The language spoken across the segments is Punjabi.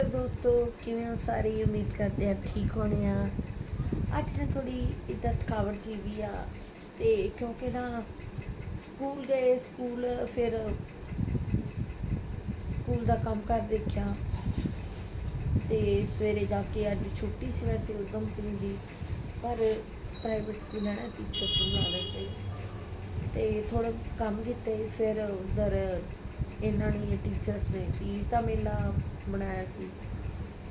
ਦੋਸਤੋ, ਕਿਵੇਂ ਹੋ ਸਾਰੇ? ਉਮੀਦ ਕਰਦੇ ਆ ਠੀਕ ਹੋਣੇ ਆ। ਅੱਜ ਨਾ ਥੋੜੀ ਇਦਾਂ ਥਕਾਵਟ ਜੀ ਵੀ ਆ ਤੇ ਕਿਉਂਕਿ ਨਾ ਸਕੂਲ ਗਏ, ਸਕੂਲ ਫਿਰ ਸਕੂਲ ਦਾ ਕੰਮ ਕਰ ਦੇਖਿਆ। ਤੇ ਸਵੇਰੇ ਜਾ ਕੇ ਅੱਜ ਛੁੱਟੀ ਸੀ ਵੈਸੇ ਉਦਮ ਸਿੰਘ ਦੀ, ਪਰ ਪ੍ਰਾਈਵੇਟ ਸਕੂਲ ਹੈ ਨਾ ਟੀਚਰ ਨੂੰ ਲਾ ਦਿੱਤੇ ਤੇ ਥੋੜਾ ਕੰਮ ਕੀਤੇ, ਫਿਰ ਉਧਰ ਇਹਨਾਂ ਨੇ ਟੀਚਰਸ ਨੇ ਤੀਜ ਦਾ ਮੇਲਾ ਬਣਾਇਆ ਸੀ।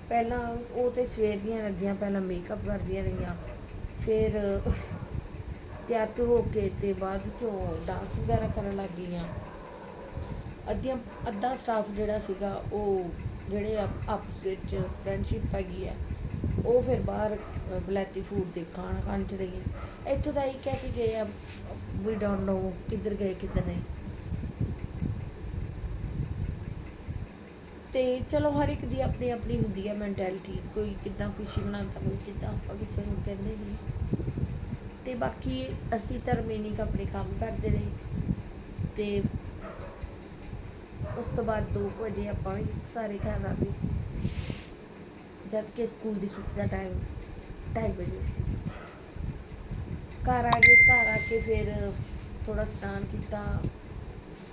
ਪਹਿਲਾਂ ਉਹ ਤੇ ਸਵੇਰ ਦੀਆਂ ਲੱਗੀਆਂ ਪਹਿਲਾਂ ਮੇਕਅਪ ਕਰਦੀਆਂ ਰਹੀਆਂ। ਫਿਰ ਤਿਆਰ ਹੋ ਕੇ ਤੇ ਬਾਅਦ ਚੋਂ ਡਾਂਸ ਵਗੈਰਾ ਕਰਨ ਲੱਗ ਗਈਆਂ। ਅੱਧੀਆਂ ਅੱਧਾ ਸਟਾਫ ਜਿਹੜਾ ਸੀਗਾ ਉਹ ਜਿਹੜੇ ਆਪ- ਆਪਸ ਵਿੱਚ ਫਰੈਂਡਸ਼ਿਪ ਹੈਗੀ ਹੈ ਉਹ ਫਿਰ ਬਾਹਰ ਅ, ਬਲੈਤੀ ਫੂਡ ਦੇ ਖਾਣ ਖਾਣ ਚਲੇ ਗਏ। ਇੱਥੋਂ ਦਾ ਹੀ ਕਹਿ ਕੇ ਗਏ ਆ ਵੀ ਡੋਨਟ ਨੋ ਕਿੱਧਰ ਗਏ ਕਿੱਧਰ ਨਹੀਂ। ਤੇ ਚਲੋ ਹਰ ਇੱਕ ਦੀ ਆਪਣੀ ਆਪਣੀ ਹੁੰਦੀ ਹੈ ਮੈਂਟੈਲਿਟੀ ਕੋਈ ਕਿੱਦਾਂ ਖੁਸ਼ੀ ਮਨਾਉਂਦਾ ਕੋਈ ਕਿੱਦਾਂ ਆਪਾਂ ਕਿਸੇ ਨੂੰ ਕਹਿੰਦੇ ਨਹੀਂ। ਤੇ ਬਾਕੀ ਅਸੀਂ ਧਰਮੇਨਿਕ ਆਪਣੇ ਕੰਮ ਕਰਦੇ ਰਹੇ ਤੇ ਉਸ ਤੋਂ ਬਾਅਦ 2 ਵਜੇ ਆਪਾਂ ਵੀ ਸਾਰੇ ਘਰ ਆ ਗਏ। ਜਦ ਕਿ ਸਕੂਲ ਦੀ ਛੁੱਟੀ ਦਾ ਟਾਈਮ 2:30 ਵਜੇ ਸੀ। ਘਰ ਆ ਗਏ, ਘਰ ਆ ਕੇ ਫਿਰ ਥੋੜਾ ਸਨਾਨ ਕੀਤਾ,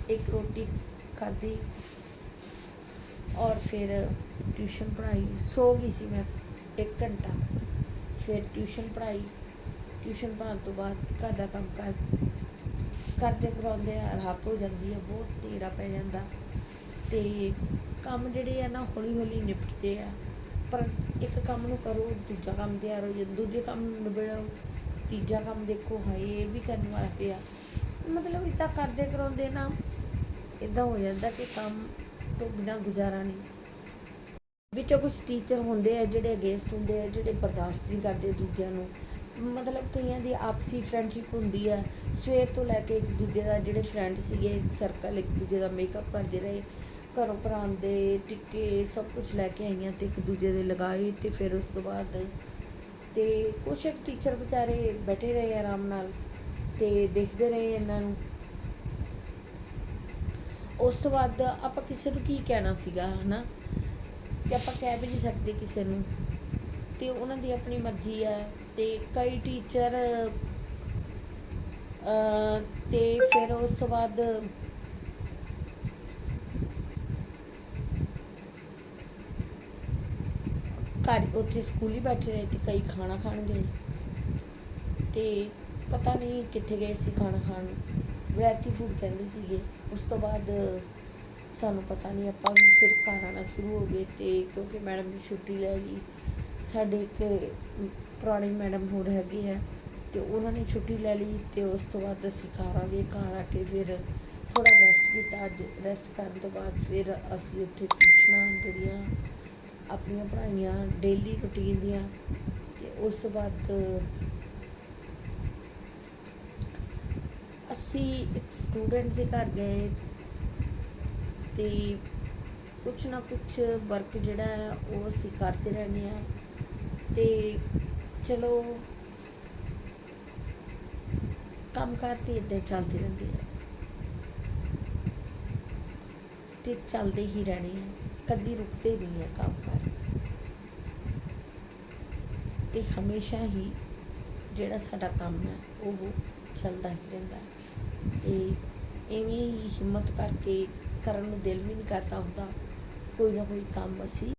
ਇੱਕ ਰੋਟੀ ਖਾਧੀ। ਔਰ ਫਿਰ ਟਿਊਸ਼ਨ ਪੜ੍ਹਾਈ, ਸੋ ਗਈ ਸੀ ਮੈਂ 1 ਘੰਟਾ। ਫਿਰ ਟਿਊਸ਼ਨ ਪੜ੍ਹਾਈ, ਟਿਊਸ਼ਨ ਪੜ੍ਹਾਉਣ ਤੋਂ ਬਾਅਦ ਘਰ ਦਾ ਕੰਮ ਕਾਜ ਕਰਦੇ ਕਰਾਉਂਦੇ ਆ, ਰਾਤ ਹੋ ਜਾਂਦੀ ਹੈ ਬਹੁਤ, ਹਨੇਰਾ ਪੈ ਜਾਂਦਾ। ਤੇ ਕੰਮ ਜਿਹੜੇ ਆ ਨਾ ਹੌਲੀ ਹੌਲੀ ਨਿਪਟਦੇ ਆ, ਪਰ ਇੱਕ ਕੰਮ ਨੂੰ ਕਰੋ, ਦੂਜਾ ਕੰਮ ਤਿਆਰ ਹੋ ਜਾਂਦਾ ਦੂਜੇ ਕੰਮ ਨੂੰ ਨਿਬੜੋ, ਤੀਜਾ ਕੰਮ ਦੇਖੋ, ਹਾਏ, ਇਹ ਵੀ ਕਰਨ ਵਾਲਾ ਪਿਆ। ਮਤਲਬ ਇਦਾਂ ਕਰਦੇ ਕਰਾਉਂਦੇ ਨਾ ਇਦਾਂ ਹੋ ਜਾਂਦਾ ਕਿ ਕੰਮ ਤੋਂ ਬਿਨਾਂ ਗੁਜ਼ਾਰਾ ਨਹੀਂ। ਵਿੱਚੋਂ ਕੁਝ ਟੀਚਰ ਹੁੰਦੇ ਆ, ਜਿਹੜੇ ਅਗੇਂਸਟ ਹੁੰਦੇ ਆ, ਜਿਹੜੇ ਬਰਦਾਸ਼ਤ ਨਹੀਂ ਕਰਦੇ ਦੂਜਿਆਂ ਨੂੰ। ਮਤਲਬ ਕਈਆਂ ਦੀ ਆਪਸੀ ਫਰੈਂਡਸ਼ਿਪ ਹੁੰਦੀ ਆ। ਸਵੇਰ ਤੋਂ ਲੈ ਕੇ ਇੱਕ ਦੂਜੇ ਦਾ ਜਿਹੜੇ ਫਰੈਂਡ ਸੀਗੇ ਸਰਕਲ ਇੱਕ ਦੂਜੇ ਦਾ ਮੇਕਅਪ ਕਰਦੇ ਰਹੇ। ਘਰੋਂ ਪਰਾਂਦੇ, ਟਿੱਕੇ, ਸਭ ਕੁਝ ਲੈ ਕੇ ਆਈਆਂ ਤੇ ਇੱਕ ਦੂਜੇ ਦੇ ਲਗਾਏ ਤੇ ਫਿਰ ਉਸ ਤੋਂ ਬਾਅਦ ਤੇ ਕੁਛ ਇੱਕ ਟੀਚਰ ਵਿਚਾਰੇ ਬੈਠੇ ਰਹੇ ਆਰਾਮ ਨਾਲ ਤੇ ਦੇਖਦੇ ਰਹੇ ਇਹਨਾਂ ਨੂੰ। ਉਸ ਤੋਂ ਬਾਅਦ ਆਪਾਂ ਕਿਸੇ ਨੂੰ ਕੀ ਕਹਿਣਾ ਸੀਗਾ, ਹਨਾ? ਤੇ ਆਪਾਂ ਕਹਿ ਵੀ ਨਹੀਂ ਸਕਦੇ ਕਿਸੇ ਨੂੰ। ਤੇ ਉਹਨਾਂ ਦੀ ਆਪਣੀ ਮਰਜ਼ੀ ਹੈ ਤੇ ਕਈ ਟੀਚਰ ਤੇ ਫਿਰ ਉਸ ਤੋਂ ਬਾਅਦ ਘਰ ਉੱਥੇ ਸਕੂਲ ਹੀ ਬੈਠੇ ਰਹੇ ਤੇ ਕਈ ਖਾਣਾ ਖਾਣ ਗਏ। ਤੇ ਪਤਾ ਨਹੀਂ ਕਿੱਥੇ ਗਏ ਸੀ ਖਾਣਾ ਖਾਣ। ਵੈਰਾਈਟੀ ਫੂਡ ਕਹਿੰਦੇ ਸੀਗੇ। ਉਸ ਤੋਂ ਬਾਅਦ ਸਾਨੂੰ ਪਤਾ ਨਹੀਂ ਆਪਾਂ ਵੀ ਫਿਰ ਘਰ ਆਉਣਾ ਸ਼ੁਰੂ ਹੋ ਗਏ ਤੇ ਕਿਉਂਕਿ ਮੈਡਮ ਦੀ ਛੁੱਟੀ ਲੈ ਲਈ। ਸਾਡੇ ਇੱਕ ਪੁਰਾਣੇ ਮੈਡਮ ਹੋਰ ਹੈਗੇ ਆ ਤੇ ਉਹਨਾਂ ਨੇ ਛੁੱਟੀ ਲੈ ਲਈ ਤੇ ਉਸ ਤੋਂ ਬਾਅਦ ਅਸੀਂ ਘਰ ਆ ਗਏ। ਘਰ ਆ ਕੇ ਫਿਰ ਥੋੜਾ ਰੈਸਟ ਕੀਤਾ। ਅੱਜ ਰੈਸਟ ਕਰਨ ਤੋਂ ਬਾਅਦ ਫਿਰ ਅਸੀਂ ਉੱਥੇ ਟਿਊਸ਼ਨਾਂ ਜਿਹੜੀਆਂ ਆਪਣੀਆਂ ਪੜ੍ਹਾਈਆਂ ਡੇਲੀ ਰੁਟੀਨ ਦੀਆਂ ਤੇ ਉਸ ਤੋਂ ਬਾਅਦ ਅਸੀਂ ਇੱਕ ਸਟੂਡੈਂਟ ਦੇ ਘਰ ਗਏ ਤੇ ਕੁਛ ਨਾ ਕੁਛ ਵਰਕ ਜਿਹੜਾ ਹੈ ਉਹ ਅਸੀਂ ਕਰਦੇ ਰਹਿੰਦੇ ਆ ਤੇ ਚਲੋ ਕੰਮ ਕਰਤੇ ਇੱਦਾਂ ਚੱਲਦੇ ਰਹਿੰਦੇ ਆ ਤੇ ਚੱਲਦੇ ਹੀ ਰਹਿਣੇ ਆ ਕਦੀ ਰੁਕਦੇ ਨਹੀਂ ਆ ਕੰਮ ਕਰ। ਤੇ ਹਮੇਸ਼ਾ ਹੀ ਜਿਹੜਾ ਸਾਡਾ ਕੰਮ ਹੈ ਉਹ ਚੱਲਦਾ ਹੀ ਰਹਿੰਦਾ ਤੇ ਐਵੇਂ ਹੀ ਹਿੰਮਤ ਕਰਕੇ ਕਰਨ ਨੂੰ ਦਿਲ ਵੀ ਨਹੀਂ ਕਰਦਾ ਹੁੰਦਾ, ਕੋਈ ਨਾ ਕੋਈ ਕੰਮ ਅਸੀਂ